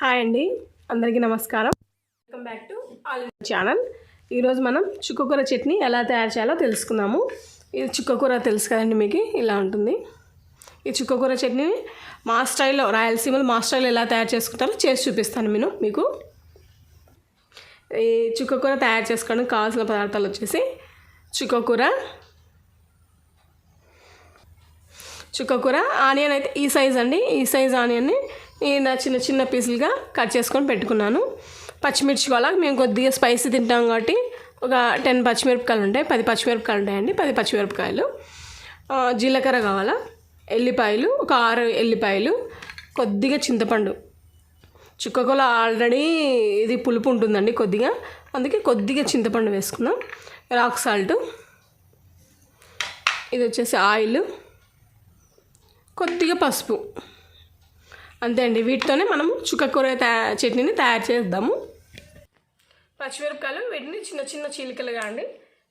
Hi అండి అందరికీ నమస్కారం. Welcome back to our channel ఈరోజు మనం చుక్కకూర చట్నీ ఎలా తయారు చేయాలో తెలుసుకుందాము. ఇది చుక్కకూర తెలుసు కదండి మీకు ఇలా ఉంటుంది. ఈ చుక్కకూర చట్నీ మా స్టైల్లో రాయలసీమలో మా స్టైల్లో ఎలా తయారు చేసుకుంటారో చేసి చూపిస్తాను నేను మీకు. ఈ చుక్కకూర తయారు చేసుకోవడానికి కావాల్సిన పదార్థాలు వచ్చేసి చుక్కకూర. చుక్కకూర ఆనియన్ అయితే ఈ సైజ్ అండి. ఈ సైజ్ ఆనియన్ని నా చిన్న చిన్న పీసులుగా కట్ చేసుకొని పెట్టుకున్నాను. పచ్చిమిర్చి కూడా మేము కొద్దిగా స్పైసీ తింటాం కాబట్టి ఒక టెన్ పచ్చిమిరపకాయలు ఉంటాయి పది పచ్చిమిరపకాయలు ఉంటాయండి పది పచ్చిమిరపకాయలు. జీలకర్ర కావాలా ఎల్లిపాయలు ఒక ఆరు ఎల్లిపాయలు కొద్దిగా చింతపండు. చుక్కకూల ఆల్రెడీ ఇది పులుపు ఉంటుందండి కొద్దిగా అందుకే కొద్దిగా చింతపండు వేసుకుందాం. రాక్ సాల్ట్ ఇది వచ్చేసి ఆయిల్ కొద్దిగా పసుపు. అంతే అండి. వీటితోనే మనం చుక్కకూర తయా చట్నీని తయారు చేద్దాము. పచ్చిమిరపకాయలు వీటిని చిన్న చిన్న చీలికలుగా అండి.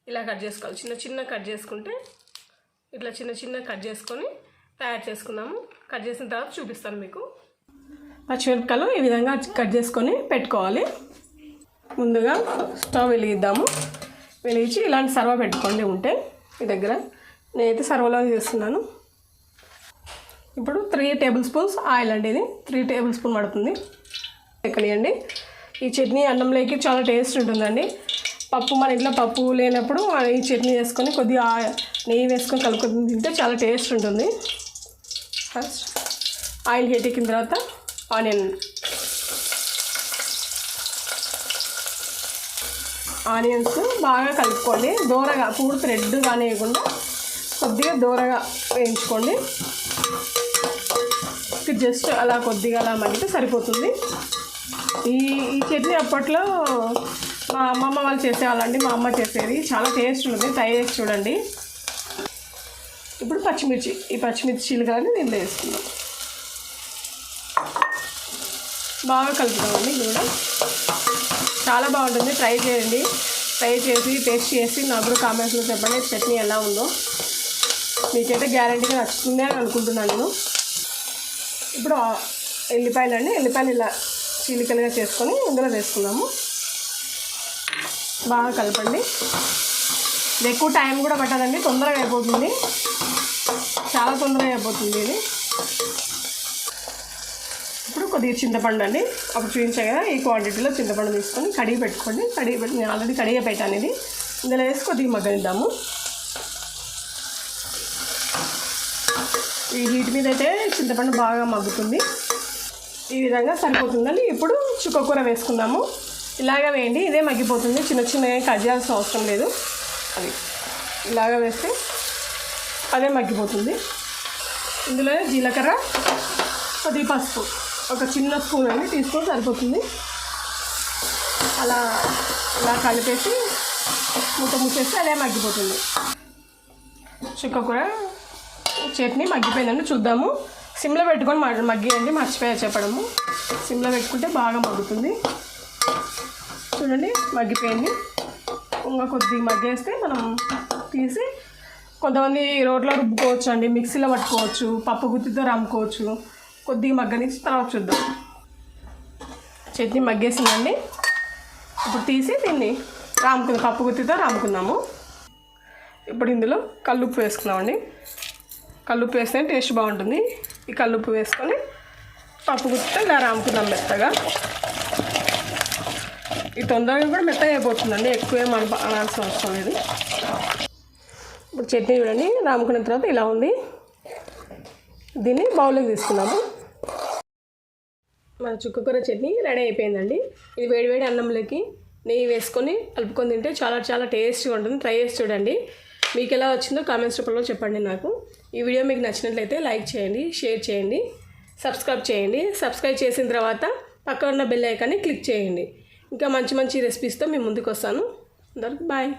ఇలా కట్ చేసుకోవాలి. చిన్న చిన్న కట్ చేసుకుంటే ఇట్లా చిన్న చిన్న కట్ చేసుకొని తయారు చేసుకుందాము. కట్ చేసిన తర్వాత చూపిస్తాను మీకు. పచ్చిమిరపకాయలు ఈ విధంగా కట్ చేసుకొని పెట్టుకోవాలి. ముందుగా స్టవ్ వెలిగిద్దాము. వెలిగించి ఇలాంటి సర్వ పెట్టుకోండి ఉంటే మీ దగ్గర. నేనైతే సర్వలో చేస్తున్నాను. ఇప్పుడు త్రీ టేబుల్ స్పూన్స్ ఆయిల్ అండి ఇది. త్రీ టేబుల్ స్పూన్ పడుతుంది. ఎక్కనియండి ఈ చట్నీ అన్నంలోకి చాలా టేస్ట్ ఉంటుందండి. పప్పు మన ఇంట్లో పప్పు లేనప్పుడు ఈ చట్నీ వేసుకొని కొద్దిగా నెయ్యి వేసుకొని కలుపుకొని తింటే చాలా టేస్ట్ ఉంటుంది. ఫస్ట్ ఆయిల్ హీట్ ఎక్కిన తర్వాత ఆనియన్ ఆనియన్స్ బాగా కలుపుకోండి. దూరగా పూర్తి రెడ్ కానివ్వకుండా కొద్దిగా దూరగా వేయించుకోండి. ఇది జస్ట్ అలా కొద్దిగా అలా మగ్గితే సరిపోతుంది. ఈ ఈ చట్నీ అప్పట్లో మా అమ్మమ్మ వాళ్ళు చేసేవాళ్ళండి మా అమ్మ చేసేది. చాలా టేస్ట్ ఉంటుంది ట్రై చేసి చూడండి. ఇప్పుడు పచ్చిమిర్చి ఈ పచ్చిమిర్చి కానీ దీంట్లో వేసుకుందాం బాగా కలుపుతామండి కూడా. చాలా బాగుంటుంది ట్రై చేయండి. ట్రై చేసి టేస్ట్ చేసి నాకు కూడా కామెంట్స్లో చెప్పండి చట్నీ ఎలా ఉందో. మీకైతే గ్యారంటీగా నచ్చుతుంది అని అనుకుంటున్నాను నేను. ఇప్పుడు ఎల్లిపాయలు అండి ఎల్లిపాయలు ఇలా చీలికలుగా చేసుకొని ఇందులో వేసుకున్నాము. బాగా కలపండి. ఇది ఎక్కువ టైం కూడా పట్టదండి తొందరగా అయిపోతుంది. చాలా తొందరగా అయిపోతుంది ఇది. ఇప్పుడు కొద్దిగా చింతపండు అండి. అప్పుడు చూపించాయి కదా ఈ క్వాంటిటీలో చింతపండు తీసుకొని కడిగి పెట్టుకోండి. కడిగి పెట్టి నేను ఆల్రెడీ కడిగి పెట్టాను ఇది. ఇందులో వేసి కొద్దిగా మగ్గనిద్దాము. ఈ హీట్ మీద అయితే చింతపండు బాగా మగ్గుతుంది. ఈ విధంగా సరిపోతుందండి. ఇప్పుడు చుక్కకూర వేసుకుందాము. ఇలాగ వేయండి. ఇదే మగ్గిపోతుంది. చిన్న చిన్నగా కట్ చేయాల్సిన అవసరం లేదు. అది ఇలాగ వేస్తే అదే మగ్గిపోతుంది. ఇందులో జీలకర్ర కొద్ది పసుపు. ఒక చిన్న స్పూన్ అండి. తీసుకొని సరిపోతుంది. అలా ఇలా కలిపేసి మూత మూసేస్తే అదే మగ్గిపోతుంది. చుక్కకూర చట్నీ మగ్గిపోయిందండి చూద్దాము. సిమ్లో పెట్టుకొని మగ్గియండి మర్చిపోయా చెప్పడము. సిమ్లో పెట్టుకుంటే బాగా మగ్గుతుంది. చూడండి మగ్గిపోయింది. ఇంకా కొద్దిగా మగ్గేస్తే మనం తీసి కొంతమంది రోట్లో రుబ్బుకోవచ్చు అండి మిక్సీలో పట్టుకోవచ్చు పప్పు గుత్తితో రమ్ముకోవచ్చు కొద్దిగా మగ్గనిచ్చి తర్వాత చూద్దాం. చట్నీ మగ్గేసిందండి. ఇప్పుడు తీసి దీన్ని రాముకుందాం పప్పు గుత్తితో రాముకుందాము ఇప్పుడు ఇందులో కల్లుప్పు వేసుకున్నామండి. కల్లుప్పు వేస్తే టేస్ట్ బాగుంటుంది. ఈ కల్లుప్పు వేసుకొని పప్పు గుత్తితో ఇలా రాముకుందాం మెత్తగా. ఈ తొందరగా కూడా మెత్తగా అయిపోతుందండి. ఎక్కువ ఏం అన అనాల్సిన అవసరం లేదు. ఇప్పుడు చట్నీ చూడండి. రాముకున్న తర్వాత ఇలా ఉంది. దీన్ని బౌల్లోకి తీసుకున్నాము. మన చుక్కకూర చట్నీ రెడీ అయిపోయిందండి. ఇది వేడివేడి అన్నంలోకి నెయ్యి వేసుకొని కలుపుకొని తింటే చాలా చాలా టేస్ట్గా ఉంటుంది. ట్రై చేసి చూడండి. మీకు ఎలా వచ్చిందో కామెంట్స్ రూపంలో చెప్పండి నాకు. ఈ వీడియో మీకు నచ్చినట్లయితే లైక్ చేయండి షేర్ చేయండి సబ్స్క్రైబ్ చేయండి. సబ్స్క్రైబ్ చేసిన తర్వాత పక్కన ఉన్న బెల్ ఐకాన్ని క్లిక్ చేయండి. ఇంకా మంచి మంచి రెసిపీస్తో మీ ముందుకు వస్తాను. అందరికి బాయ్